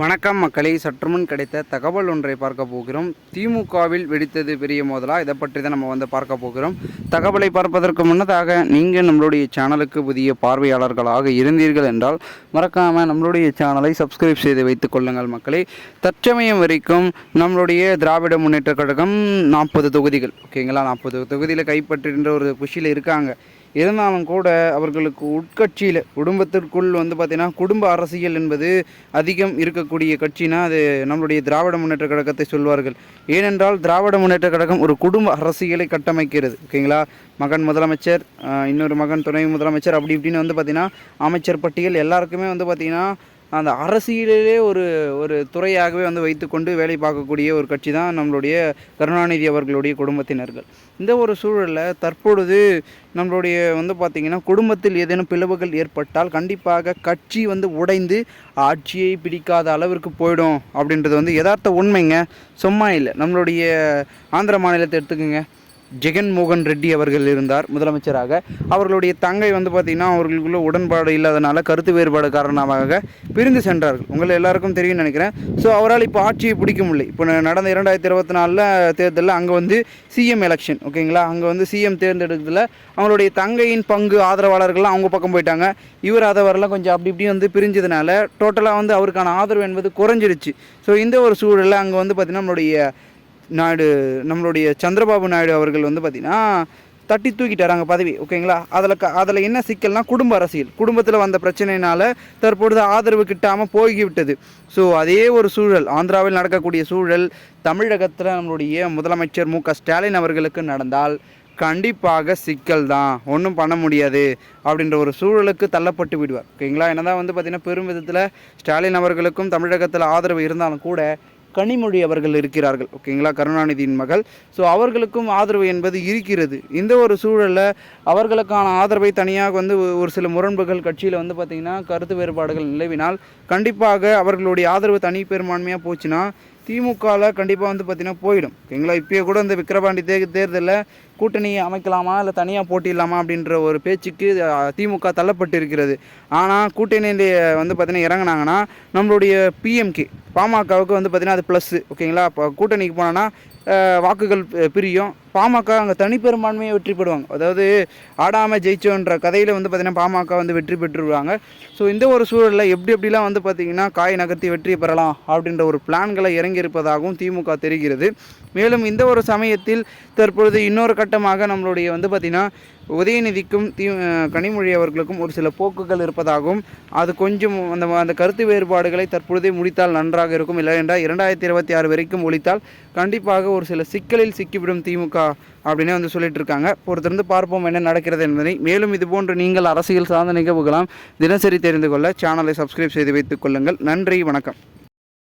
வணக்கம் மக்களை. சற்றுமுன் கிடைத்த தகவல் ஒன்றை பார்க்க போகிறோம். திமுகவில் வெடித்தது பெரிய மோதலா? இதை பற்றி தான் நம்ம வந்து பார்க்க போகிறோம். தகவலை பார்ப்பதற்கு முன்னதாக நீங்கள் நம்மளுடைய சேனலுக்கு புதிய பார்வையாளர்களாக இருந்தீர்கள் என்றால் மறக்காமல் நம்மளுடைய சேனலை சப்ஸ்கிரைப் செய்து வைத்துக் கொள்ளுங்கள் மக்களை. தற்சமயம் வரைக்கும் நம்மளுடைய திராவிட முன்னேற்ற கழகம் நாற்பது தொகுதிகள். ஓகேங்களா? நாற்பது தொகுதியில் கைப்பற்றுகின்ற ஒரு குஷியில் இருக்காங்க. இருந்தாலும் கூட அவர்களுக்கு உட்கட்சியில் குடும்பத்திற்குள் வந்து பார்த்திங்கன்னா குடும்ப அரசியல் என்பது அதிகம் இருக்கக்கூடிய கட்சினா அது நம்மளுடைய திராவிட முன்னேற்ற கழகத்தை சொல்வார்கள். ஏனென்றால் திராவிட முன்னேற்ற கழகம் ஒரு குடும்ப அரசியலை கட்டமைக்கிறது ஓகேங்களா? மகன் முதலமைச்சர் இன்னொரு மகன் துணை முதலமைச்சர் அப்படி இப்படின்னு வந்து பார்த்திங்கன்னா அமைச்சர் பட்டியல் எல்லாருக்குமே வந்து பார்த்திங்கன்னா அந்த அரசியலிலே ஒரு ஒரு துறையாகவே வந்து வைத்துக்கொண்டு வேலை பார்க்கக்கூடிய ஒரு கட்சி தான் நம்மளுடைய கருணாநிதி அவர்களுடைய குடும்பத்தினர்கள். இந்த ஒரு சூழலில் தற்பொழுது நம்மளுடைய வந்து பார்த்திங்கன்னா குடும்பத்தில் ஏதேனும் பிளவுகள் ஏற்பட்டால் கண்டிப்பாக கட்சி வந்து உடைந்து ஆட்சியை பிடிக்காத அளவிற்கு போயிடும் அப்படின்றது வந்து யதார்த்த உண்மைங்க. சும்மா இல்லை. நம்மளுடைய ஆந்திர மாநிலத்தை எடுத்துக்கோங்க. ஜெகன்மோகன் ரெட்டி அவர்கள் இருந்தார் முதலமைச்சராக. அவர்களுடைய தங்கை வந்து பார்த்திங்கன்னா அவர்களுக்குள்ள உடன்பாடு இல்லாதனால கருத்து வேறுபாடு காரணமாக பிரிந்து சென்றார்கள். உங்களை எல்லாருக்கும் தெரியும்னு நினைக்கிறேன். ஸோ அவரால் இப்போ ஆட்சியை பிடிக்க முடியல. இப்போ நடந்த இரண்டாயிரத்தி இருபத்தி நாலில் தேர்தலில் அங்கே வந்து சிஎம் எலெக்ஷன் ஓகேங்களா அங்கே வந்து சிஎம் தேர்ந்தெடுக்கிறதுல அவங்களுடைய தங்கையின் பங்கு ஆதரவாளர்கள்லாம் அவங்க பக்கம் போயிட்டாங்க. இவர் ஆதரவரெல்லாம் கொஞ்சம் அப்படி இப்படி வந்து பிரிஞ்சதுனால டோட்டலாக வந்து அவருக்கான ஆதரவு என்பது குறைஞ்சிருச்சு. ஸோ இந்த ஒரு சூழலில் அங்கே வந்து பார்த்திங்கன்னா நம்மளுடைய நாயுடு நம்மளுடைய சந்திரபாபு நாயுடு அவர்கள் வந்து பார்த்திங்கன்னா தட்டி தூக்கிட்டார் அங்கே பதவி ஓகேங்களா? அதில் க அதில் என்ன சிக்கல்னால் குடும்ப அரசியல். குடும்பத்தில் வந்த பிரச்சனையினால தற்பொழுது ஆதரவு கிட்டாமல் போய்விட்டது ஸோ அதே ஒரு சூழல் ஆந்திராவில் நடக்கக்கூடிய சூழல் தமிழகத்தில் நம்மளுடைய முதலமைச்சர் மு க ஸ்டாலின் அவர்களுக்கு நடந்தால் கண்டிப்பாக சிக்கல் தான். ஒன்றும் பண்ண முடியாது அப்படின்ற ஒரு சூழலுக்கு தள்ளப்பட்டு விடுவார். ஓகேங்களா? என்னதான் வந்து பார்த்திங்கன்னா பெரும் விதத்தில் ஸ்டாலின் அவர்களுக்கும் தமிழகத்தில் ஆதரவு இருந்தாலும் கூட கனிமொழி அவர்கள் இருக்கிறார்கள். ஓகேங்களா? கருணாநிதியின் மகள். ஸோ அவர்களுக்கும் ஆதரவு என்பது இருக்கிறது. இந்த ஒரு சூழலில் அவர்களுக்கான ஆதரவை தனியாக வந்து ஒரு சில முரண்புகள் கட்சியில் வந்து பார்த்திங்கன்னா கருத்து வேறுபாடுகள் நிலவினால் கண்டிப்பாக அவர்களுடைய ஆதரவு தனி பெரும்பான்மையாக போச்சுன்னா திமுகவில் கண்டிப்பாக வந்து பார்த்திங்கன்னா போயிடும். ஓகேங்களா? இப்போயே கூட இந்த விக்கிரவாண்டி தே தேர்தலில் கூட்டணி அமைக்கலாமா இல்லை தனியாக போட்டிடலாமா அப்படின்ற ஒரு பேச்சுக்கு திமுக தள்ளப்பட்டு இருக்கிறது ஆனால் கூட்டணியில் வந்து பார்த்திங்கன்னா இறங்குனாங்கன்னா நம்மளுடைய பிஎம்கே பாமகவுக்கு வந்து பார்த்திங்கன்னா அது ப்ளஸ்ஸு ஓகேங்களா இப்போ கூட்டணிக்கு போனோன்னா வாக்குகள் பிரியும். பாமக அங்கே தனிப்பெரும்பான்மையை வெற்றி பெறுவாங்க. அதாவது ஆடாமல் ஜெயிச்சோன்ற கதையில் வந்து பார்த்திங்கன்னா பாமக வந்து வெற்றி பெற்றுருவாங்க. ஸோ இந்த ஒரு சூழலில் எப்படி எப்படிலாம் வந்து பார்த்திங்கன்னா காய் நகர்த்தி வெற்றி பெறலாம் அப்படின்ற ஒரு பிளான்களை இறங்கியிருப்பதாகவும் திமுக தெரிகிறது. மேலும் இந்த ஒரு சமயத்தில் தற்பொழுது இன்னொரு கட்டமாக நம்மளுடைய வந்து பார்த்திங்கன்னா உதயநிதிக்கும் தி கனிமொழி அவர்களுக்கும் ஒரு சில போக்குகள் இருப்பதாகவும் அது கொஞ்சம் அந்த அந்த கருத்து வேறுபாடுகளை தற்பொழுதே முடித்தால் நன்றாக இருக்கும். இல்லை என்றால் இரண்டாயிரத்தி இருபத்தி ஆறு வரைக்கும் ஒழித்தால் கண்டிப்பாக ஒரு சில சிக்கலில் சிக்கிவிடும் திமுக அப்படின்னு வந்து சொல்லிட்டு இருக்காங்க பொறுத்திருந்து பார்ப்போம் என்ன நடக்கிறது என்பதை. மேலும் இதுபோன்று நீங்கள் அரசியல் சார்ந்த நிகழ்வுகளாம் தினசரி தெரிந்து கொள்ள சேனலை சப்ஸ்கிரைப் செய்து வைத்துக் கொள்ளுங்கள். நன்றி வணக்கம்.